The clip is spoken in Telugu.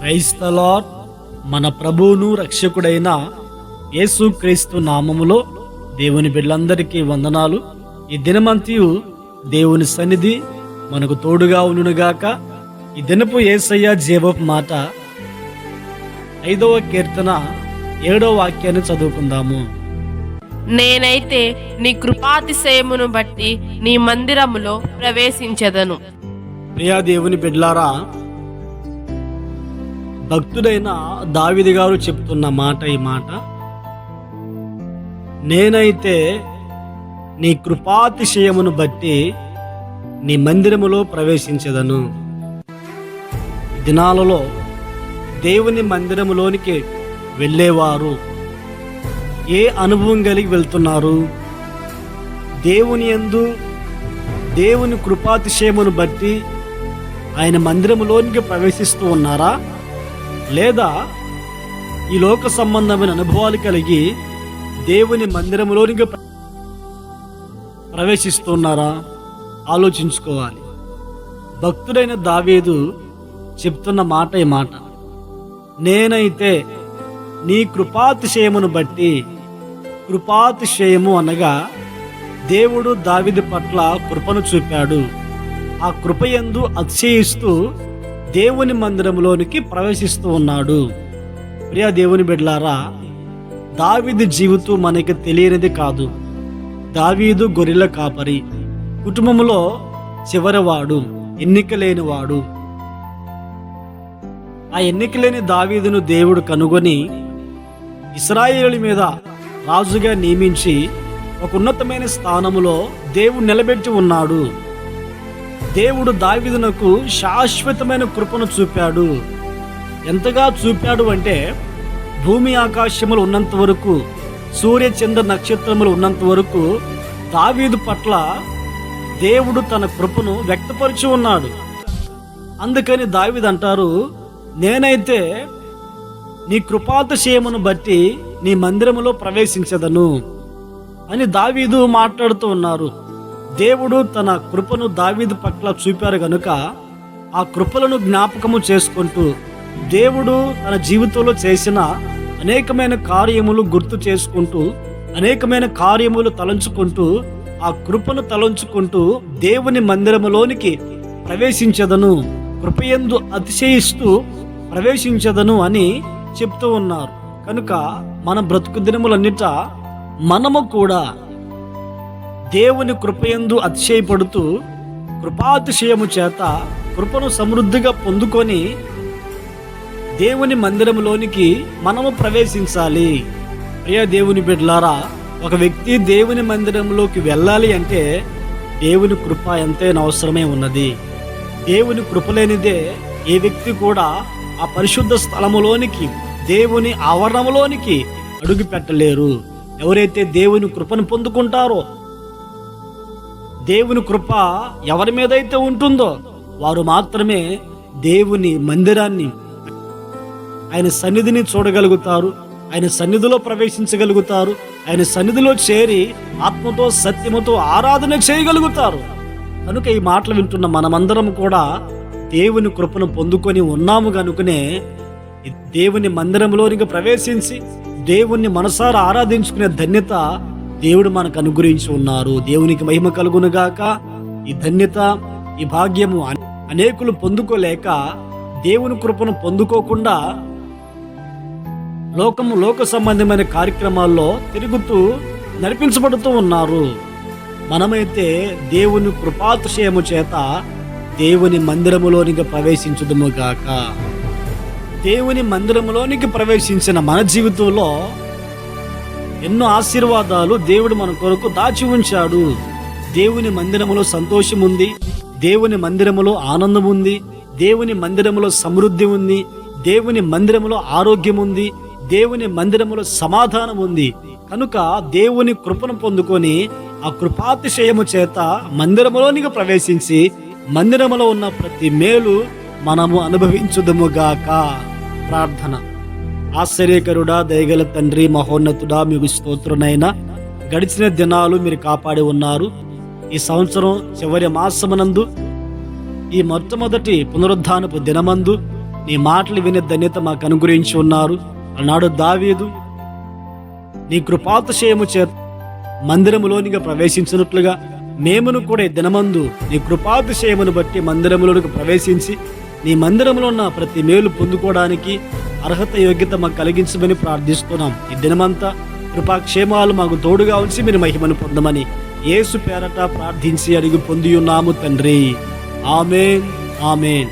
క్రైస్తలార్ మన ప్రభువును రక్షకుడైన యేసుక్రీస్తు నామములో దేవుని బిడ్డలందరికీ వందనాలు. ఈ దినమంతియు దేవుని సన్నిధి మనకు తోడుగా ఉండునుగాక. ఈ దినపు ఏసయ్య జీవపు మాట. ఐదవ కీర్తన ఏడవ వాక్యాన్ని చదువుకుందాము. నేనైతే నీ కృపాతిశయమును బట్టి నీ మందిరములో ప్రవేశించెదను. ప్రియా దేవుని బిడ్లారా భక్తుడైన దావిది గారు చెప్తున్న మాట ఈ మాట నేనైతే నీ కృపాతిశయమును బట్టి నీ మందిరములో ప్రవేశించదను. దినాలలో దేవుని మందిరములోనికి వెళ్ళేవారు. ఏ అనుభవం కలిగి వెళ్తున్నారు? దేవుని యందు దేవుని కృపాతిశయమును బట్టి ఆయన మందిరములోనికి ప్రవేశిస్తూ ఉన్నారా? లేదా ఈ లోక సంబంధమైన అనుభవాలు కలిగి దేవుని మందిరంలోనికి ప్రవేశిస్తున్నారా? ఆలోచించుకోవాలి. భక్తుడైన దావీదు చెప్తున్న మాట ఈ మాట. నేనైతే నీ కృపాతిశయమును బట్టి కృపాతిశయము అనగా దేవుడు దావిది పట్ల కృపను చూపాడు. ఆ కృపయందు అతిశయిస్తూ దేవుని మందిరంలోనికి ప్రవేశిస్తూ ఉన్నాడు. ప్రియా దేవుని బిడ్లారా దావీదు జీవితం మనకి తెలియనిది కాదు. దావీదు గొర్రెల కాపరి కుటుంబంలో చివరివాడు ఎన్నిక లేనివాడు. ఆ ఎన్నిక లేని దావీదును దేవుడు కనుగొని ఇస్రాయేలు మీద రాజుగా నియమించి ఒక ఉన్నతమైన స్థానములో దేవుడు నిలబెట్టి ఉన్నాడు. దేవుడు దావీదునకు శాశ్వతమైన కృపను చూపాడు. ఎంతగా చూపాడు అంటే భూమి ఆకాశములు ఉన్నంత వరకు సూర్య చంద్ర నక్షత్రములు ఉన్నంత వరకు దావీదు పట్ల దేవుడు తన కృపను వ్యక్తపరిచి ఉన్నాడు. అందుకని దావీదు అంటారు నేనైతే నీ కృపాతిశయమును బట్టి నీ మందిరములో ప్రవేశించదను అని దావీదు మాట్లాడుతూ ఉన్నారు. దేవుడు తన కృపను దావీదు పట్ల చూపారు గనుక ఆ కృపలను జ్ఞాపకము చేసుకుంటూ దేవుడు తన జీవితంలో చేసిన అనేకమైన కార్యములు గుర్తు చేసుకుంటూ అనేకమైన కార్యములు తలంచుకుంటూ ఆ కృపను తలంచుకుంటూ దేవుని మందిరములోనికి ప్రవేశించదను కృపయందు అతిశయిస్తూ ప్రవేశించదను అని చెప్తూ ఉన్నారు. కనుక మన బ్రతుకు దినములన్నిట మనము కూడా దేవుని కృపయందు అతిశయపడుతూ కృపాతిశయము చేత కృపను సమృద్ధిగా పొందుకొని దేవుని మందిరంలోనికి మనము ప్రవేశించాలి. ప్రియ దేవుని బిడ్లారా ఒక వ్యక్తి దేవుని మందిరంలోకి వెళ్ళాలి అంటే దేవుని కృప ఎంతైనా అవసరమే ఉన్నది. దేవుని కృప లేనిదే ఏ వ్యక్తి కూడా ఆ పరిశుద్ధ స్థలములోనికి దేవుని ఆవరణములోనికి అడుగు పెట్టలేరు. ఎవరైతే దేవుని కృపను పొందుకుంటారో దేవుని కృప ఎవరి మీదైతే ఉంటుందో వారు మాత్రమే దేవుని మందిరాన్ని ఆయన సన్నిధిని చూడగలుగుతారు. ఆయన సన్నిధిలో ప్రవేశించగలుగుతారు. ఆయన సన్నిధిలో చేరి ఆత్మతో సత్యముతో ఆరాధన చేయగలుగుతారు. కనుక ఈ మాటలు వింటున్న మనమందరం కూడా దేవుని కృపను పొందుకొని ఉన్నాము కనుకనే దేవుని మందిరంలోనికి ప్రవేశించి దేవుణ్ణి మనసారా ఆరాధించుకునే ధన్యత దేవుడు మనకు అనుగ్రహించి ఉన్నారు. దేవునికి మహిమ కలుగునుగాక. ఈ ధన్యత ఈ భాగ్యము అనే- అనేకులు పొందుకోలేక దేవుని కృపను పొందుకోకుండా లోకము లోక సంబంధమైన కార్యక్రమాల్లో తిరుగుతూ నడిపించబడుతూ ఉన్నారు. మనమైతే దేవుని కృపాతిశయము చేత దేవుని మందిరములోనికి ప్రవేశించుదుము గాక. దేవుని మందిరములోనికి ప్రవేశించిన మన జీవితంలో ఎన్నో ఆశీర్వాదాలు దేవుడు మన కొరకు దాచి ఉంచాడు. దేవుని మందిరములో సంతోషం ఉంది. దేవుని మందిరములో ఆనందం ఉంది. దేవుని మందిరములో సమృద్ధి ఉంది. దేవుని మందిరములో ఆరోగ్యం ఉంది. దేవుని మందిరములో సమాధానం ఉంది. కనుక దేవుని కృపను పొందుకొని ఆ కృపాతిశయము చేత మందిరములోనికి ప్రవేశించి మందిరములో ఉన్న ప్రతి మేలు మనము అనుభవించుదముగాక ప్రార్థన. ఆశ్చర్యకరుడా దయగల తండ్రి మహోన్నతుడా మీకు స్తోత్రునైనా. గడిచిన దినాలు మీరు కాపాడి ఉన్నారు. ఈ సంవత్సరం చివరి మాసమునందు ఈ మొట్టమొదటి పునరుద్ధానపు దినమందు నీ మాటలు వినే ధన్యత మాకు అనుగ్రహించి ఉన్నారు. అన్నాడు దావీదు. నీ కృపాతిశయము చేత మందిరములోనిగా ప్రవేశించినట్లుగా మేమును కూడా ఈ దినమందు నీ కృపాతిశయమును బట్టి మందిరములోనికి ప్రవేశించి నీ మందిరంలో ఉన్న ప్రతి మేలు పొందుకోవడానికి అర్హత యోగ్యత మాకు కలిగించమని ప్రార్థిస్తున్నాం. ఈ దినమంతా కృపాక్షేమాలు మాకు తోడుగా ఉంచి మీరు మహిమను పొందమని ఏసు పేరట ప్రార్థించి అడిగి పొంది ఉన్నాము తండ్రి. Amen amen.